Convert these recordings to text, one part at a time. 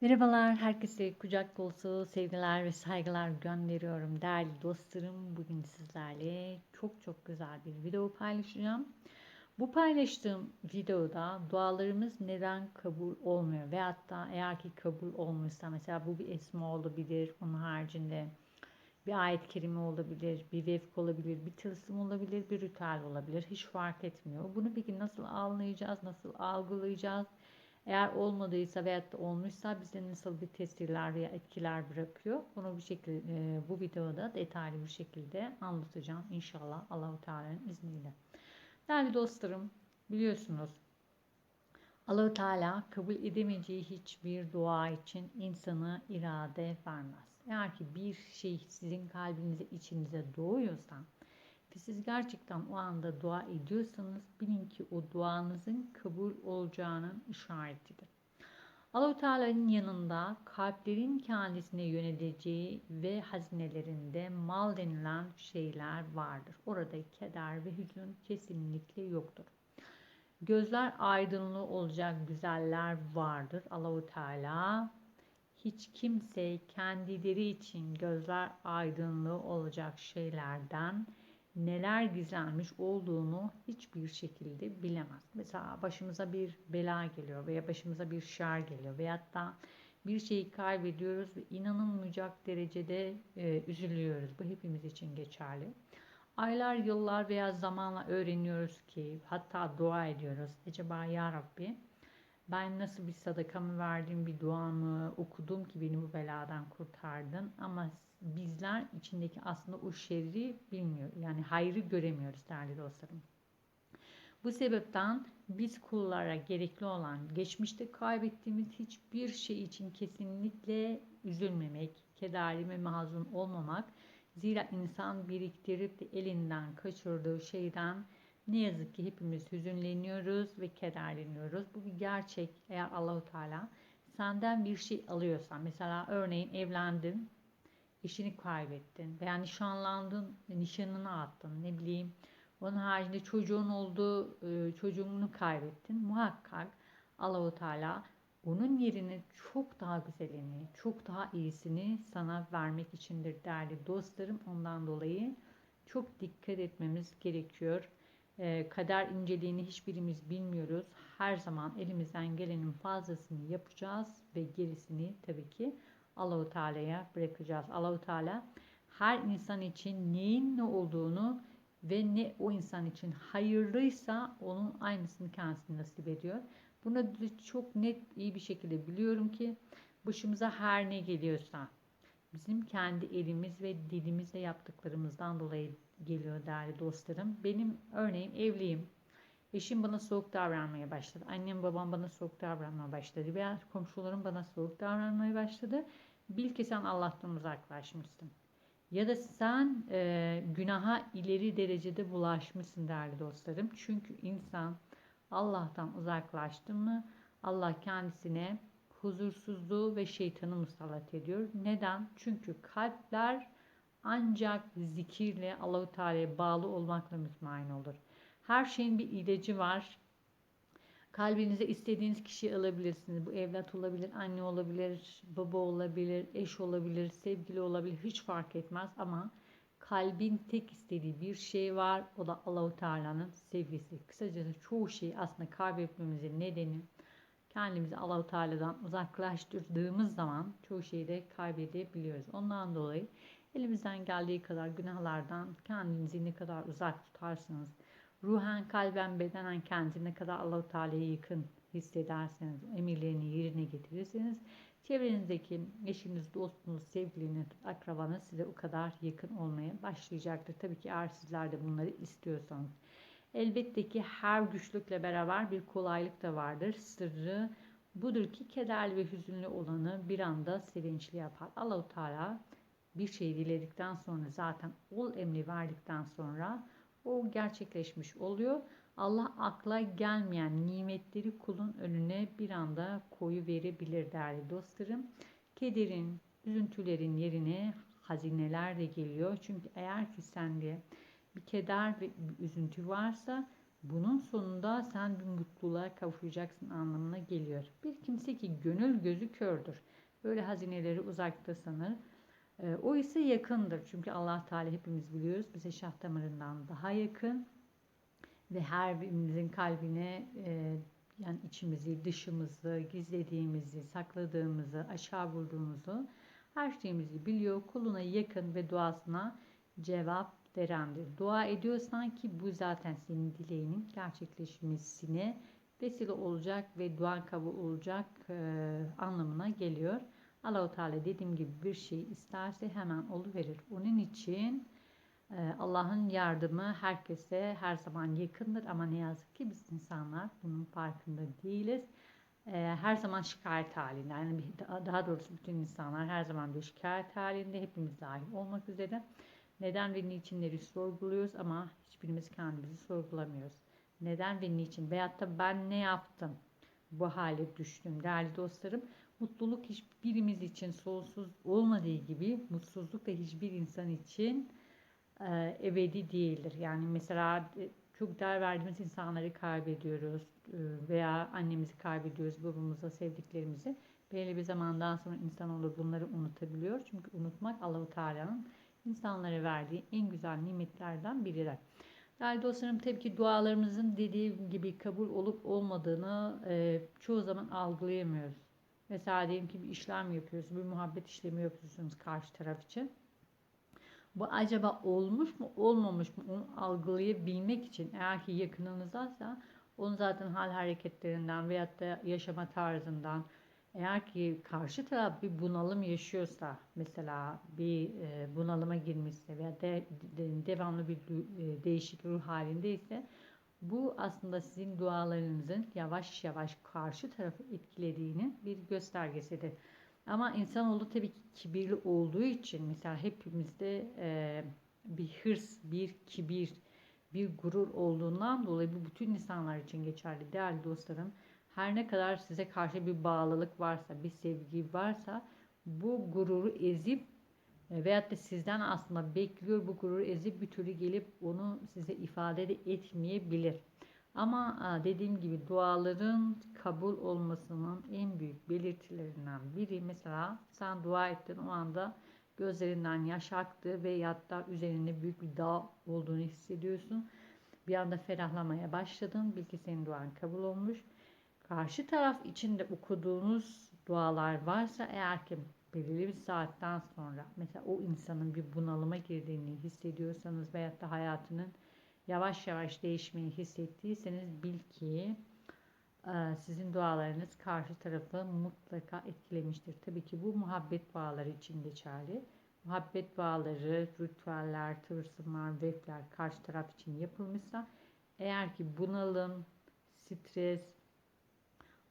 Merhabalar, herkese kucak dolusu sevgiler ve saygılar gönderiyorum. Değerli dostlarım, bugün sizlerle çok çok güzel bir video paylaşacağım. Bu paylaştığım videoda dualarımız neden kabul olmuyor veyahut da eğer ki kabul olmuşsa mesela bu bir esma olabilir, onun haricinde bir ayet kerime olabilir, bir vefk olabilir, bir tılsım olabilir, bir ritüel olabilir. Hiç fark etmiyor. Bunu peki nasıl anlayacağız, nasıl algılayacağız? Eğer olmadıysa veyahut da olmuşsa bize nasıl bir tesirler veya etkiler bırakıyor? Bunu bir şekilde bu videoda detaylı bir şekilde anlatacağım inşallah Allahu Teala'nın izniyle. Değerli dostlarım biliyorsunuz Allahu Teala kabul edemeyeceği hiçbir dua için insanı irade vermez. Eğer ki bir şey sizin kalbinize içinize doğuyorsa ve siz gerçekten o anda dua ediyorsanız bilin ki o duanızın kabul olacağının işaretidir. Allahu Teala'nın yanında kalplerin kendisine yöneleceği ve hazinelerinde mal denilen şeyler vardır. Orada keder ve hüzün kesinlikle yoktur. Gözler aydınlığı olacak güzeller vardır. Allahu Teala hiç kimse kendileri için gözler aydınlığı olacak şeylerden neler gizlenmiş olduğunu hiçbir şekilde bilemez. Mesela başımıza bir bela geliyor veya başımıza bir şer geliyor veyahut da bir şeyi kaybediyoruz ve inanılmayacak derecede e, üzülüyoruz. Bu hepimiz için geçerli. Aylar, yıllar veya zamanla öğreniyoruz ki hatta dua ediyoruz. Acaba ya Rabbi ben nasıl bir sadakamı verdim, bir duamı okudum ki beni bu beladan kurtardın ama bizler içindeki aslında o şerri bilmiyor. Yani hayrı göremiyoruz değerli dostlarım. Bu sebepten biz kullara gerekli olan geçmişte kaybettiğimiz hiçbir şey için kesinlikle üzülmemek, kederli ve mahzun olmamak. Zira insan biriktirip de elinden kaçırdığı şeyden ne yazık ki hepimiz hüzünleniyoruz ve kederleniyoruz. Bu bir gerçek. Eğer Allahu Teala senden bir şey alıyorsa, mesela örneğin evlendin, eşini kaybettin veya nişanlandın, nişanını attın, ne bileyim. Onun haricinde çocuğun oldu, e, çocuğunu kaybettin. Muhakkak Allahu Teala onun yerine çok daha güzelini, çok daha iyisini sana vermek içindir değerli dostlarım. Ondan dolayı çok dikkat etmemiz gerekiyor. E, kader inceliğini hiçbirimiz bilmiyoruz. Her zaman elimizden gelenin fazlasını yapacağız ve gerisini tabii ki Allahu Teala'ya bırakacağız. Allahu Teala her insan için neyin ne olduğunu ve ne o insan için hayırlıysa onun aynısını kendisine nasip ediyor. Bunu çok net iyi bir şekilde biliyorum ki başımıza her ne geliyorsa bizim kendi elimiz ve dilimizle yaptıklarımızdan dolayı geliyor değerli dostlarım. Benim örneğin evliyim. Eşim bana soğuk davranmaya başladı. Annem babam bana soğuk davranmaya başladı. Veya komşularım bana soğuk davranmaya başladı. Bil ki sen Allah'tan uzaklaşmışsın. Ya da sen e, günaha ileri derecede bulaşmışsın değerli dostlarım. Çünkü insan Allah'tan uzaklaştı mı Allah kendisine huzursuzluğu ve şeytanı musallat ediyor. Neden? Çünkü kalpler ancak zikirle Allahu Teala'ya bağlı olmakla mütmain olur. Her şeyin bir ilacı var. Kalbinize istediğiniz kişiyi alabilirsiniz. Bu evlat olabilir, anne olabilir, baba olabilir, eş olabilir, sevgili olabilir. Hiç fark etmez ama kalbin tek istediği bir şey var. O da Allahu Teala'nın sevgisi. Kısacası çoğu şey aslında kaybetmemizin nedeni kendimizi Allahu Teala'dan uzaklaştırdığımız zaman çoğu şeyi de kaybedebiliyoruz. Ondan dolayı elimizden geldiği kadar günahlardan kendinizi ne kadar uzak tutarsınız, ruhen, kalben, bedenen kendinizi ne kadar Allahu Teala'ya yakın hissederseniz, emirlerini yerine getirirseniz çevrenizdeki eşiniz, dostunuz, sevgiliniz, akrabanız size o kadar yakın olmaya başlayacaktır. Tabii ki eğer sizler de bunları istiyorsanız. Elbette ki her güçlükle beraber bir kolaylık da vardır. Sırrı budur ki kederli ve hüzünlü olanı bir anda sevinçli yapar. Allahu Teala bir şey diledikten sonra zaten ol emri verdikten sonra o gerçekleşmiş oluyor. Allah akla gelmeyen nimetleri kulun önüne bir anda koyu verebilir değerli dostlarım. Kederin, üzüntülerin yerine hazineler de geliyor. Çünkü eğer ki sende bir keder ve bir üzüntü varsa bunun sonunda sen bir mutluluğa kavuşacaksın anlamına geliyor. Bir kimse ki gönül gözü kördür. Böyle hazineleri uzakta sanır. E, o ise yakındır. Çünkü Allah Teala hepimiz biliyoruz bize şah damarından daha yakın ve her birimizin kalbine e, yani içimizi, dışımızı, gizlediğimizi, sakladığımızı, aşağı vurduğumuzu her şeyimizi biliyor. Kuluna yakın ve duasına cevap verendir. Dua ediyorsan ki bu zaten senin dileğinin gerçekleşmesine vesile olacak ve duan kabul olacak e, anlamına geliyor. Allahu Teala dediğim gibi bir şey isterse hemen oluverir. Onun için e, Allah'ın yardımı herkese her zaman yakındır ama ne yazık ki biz insanlar bunun farkında değiliz. E, her zaman şikayet halinde. Yani daha doğrusu bütün insanlar her zaman bir şikayet halinde. Hepimiz dahil olmak üzere. Neden ve niçinleri sorguluyoruz ama hiçbirimiz kendimizi sorgulamıyoruz. Neden ve niçin veyahut da ben ne yaptım bu hale düştüm değerli dostlarım. Mutluluk hiçbirimiz için sonsuz olmadığı gibi mutsuzluk da hiçbir insan için e, ebedi değildir. Yani mesela e, çok değer verdiğimiz insanları kaybediyoruz e, veya annemizi kaybediyoruz, babamızı, sevdiklerimizi. Belli bir zamandan sonra insanoğlu bunları unutabiliyor. Çünkü unutmak Allahu Teala'nın insanlara verdiği en güzel nimetlerden biridir. Değerli dostlarım tabii ki dualarımızın dediğim gibi kabul olup olmadığını e, çoğu zaman algılayamıyoruz. Mesela diyelim ki bir işlem yapıyoruz, bir muhabbet işlemi yapıyorsunuz karşı taraf için. Bu acaba olmuş mu olmamış mı onu algılayabilmek için eğer ki yakınınızdaysa onun zaten hal hareketlerinden veyahut da yaşama tarzından eğer ki karşı taraf bir bunalım yaşıyorsa mesela bir e, bunalıma girmişse veya de, de, devamlı bir e, değişik ruh halindeyse bu aslında sizin dualarınızın yavaş yavaş karşı tarafı etkilediğinin bir göstergesidir. Ama insanoğlu tabii ki kibirli olduğu için mesela hepimizde e, bir hırs, bir kibir, bir gurur olduğundan dolayı bu bütün insanlar için geçerli değerli dostlarım. Her ne kadar size karşı bir bağlılık varsa, bir sevgi varsa bu gururu ezip e, veyahut da sizden aslında bekliyor bu gururu ezip bir türlü gelip onu size ifade de etmeyebilir. Ama dediğim gibi duaların kabul olmasının en büyük belirtilerinden biri mesela sen dua ettin o anda gözlerinden yaş aktı ve yatta üzerinde büyük bir dağ olduğunu hissediyorsun. Bir anda ferahlamaya başladın. Bil ki senin duan kabul olmuş. Karşı taraf içinde okuduğunuz dualar varsa eğer ki belirli bir saatten sonra mesela o insanın bir bunalıma girdiğini hissediyorsanız veyahut da hayatının yavaş yavaş değişmeyi hissettiyseniz bil ki e, sizin dualarınız karşı tarafı mutlaka etkilemiştir. Tabii ki bu muhabbet bağları için geçerli. Muhabbet bağları, ritüeller, tılsımlar, vefler karşı taraf için yapılmışsa eğer ki bunalım, stres,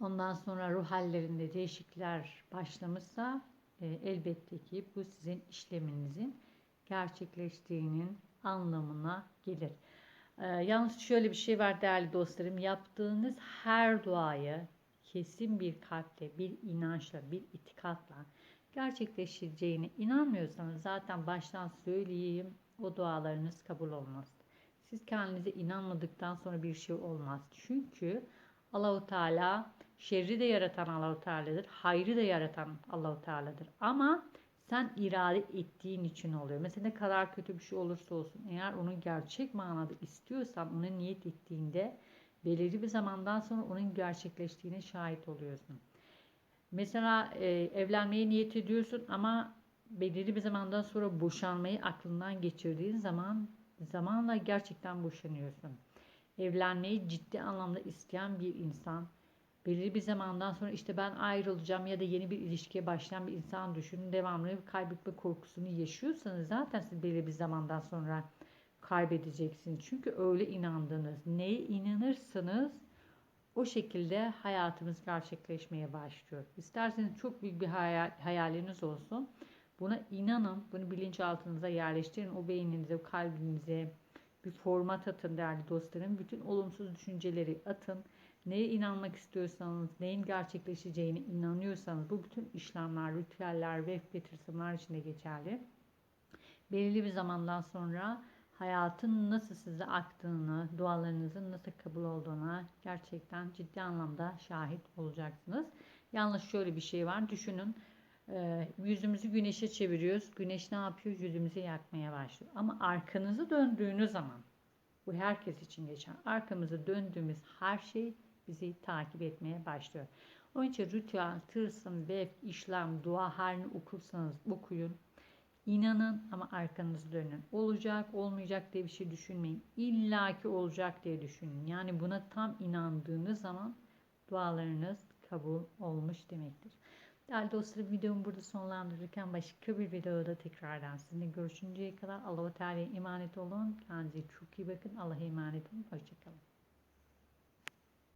ondan sonra ruh hallerinde değişiklikler başlamışsa elbette ki bu sizin işleminizin gerçekleştiğinin anlamına gelir. Ee, yalnız şöyle bir şey var değerli dostlarım. Yaptığınız her duayı kesin bir kalple, bir inançla, bir itikatla gerçekleşeceğine inanmıyorsanız zaten baştan söyleyeyim o dualarınız kabul olmaz. Siz kendinize inanmadıktan sonra bir şey olmaz. Çünkü Allahu Teala şerri de yaratan Allahu Teala'dır, hayrı da yaratan Allahu Teala'dır. Ama sen irade ettiğin için oluyor. Mesela ne kadar kötü bir şey olursa olsun eğer onu gerçek manada istiyorsan ona niyet ettiğinde belirli bir zamandan sonra onun gerçekleştiğine şahit oluyorsun. Mesela e, evlenmeye niyet ediyorsun ama belirli bir zamandan sonra boşanmayı aklından geçirdiğin zaman zamanla gerçekten boşanıyorsun. Evlenmeyi ciddi anlamda isteyen bir insan belirli bir zamandan sonra işte ben ayrılacağım ya da yeni bir ilişkiye başlayan bir insan düşünün. Devamlı kaybetme korkusunu yaşıyorsanız zaten siz belirli bir zamandan sonra kaybedeceksiniz. Çünkü öyle inandınız. Neye inanırsanız o şekilde hayatımız gerçekleşmeye başlıyor. İsterseniz çok büyük bir hayal, hayaliniz olsun. Buna inanın. Bunu bilinçaltınıza yerleştirin. O beyninize, kalbinize bir format atın değerli dostlarım. Bütün olumsuz düşünceleri atın neye inanmak istiyorsanız, neyin gerçekleşeceğine inanıyorsanız bu bütün işlemler, ritüeller ve tılsımlar içinde geçerli. Belirli bir zamandan sonra hayatın nasıl size aktığını, dualarınızın nasıl kabul olduğuna gerçekten ciddi anlamda şahit olacaksınız. Yalnız şöyle bir şey var. Düşünün e, yüzümüzü güneşe çeviriyoruz. Güneş ne yapıyor? Yüzümüzü yakmaya başlıyor. Ama arkanızı döndüğünüz zaman bu herkes için geçer. Arkamızı döndüğümüz her şey bizi takip etmeye başlıyor. Onun için ritüel, tılsım, vef, işlem, dua ne okursanız okuyun. İnanın ama arkanızı dönün. Olacak, olmayacak diye bir şey düşünmeyin. İlla ki olacak diye düşünün. Yani buna tam inandığınız zaman dualarınız kabul olmuş demektir. Değerli dostlarım videomu burada sonlandırırken başka bir videoda tekrardan sizinle görüşünceye kadar Allah-u Teala'ya emanet olun. Kendinize çok iyi bakın. Allah'a emanet olun. Hoşçakalın.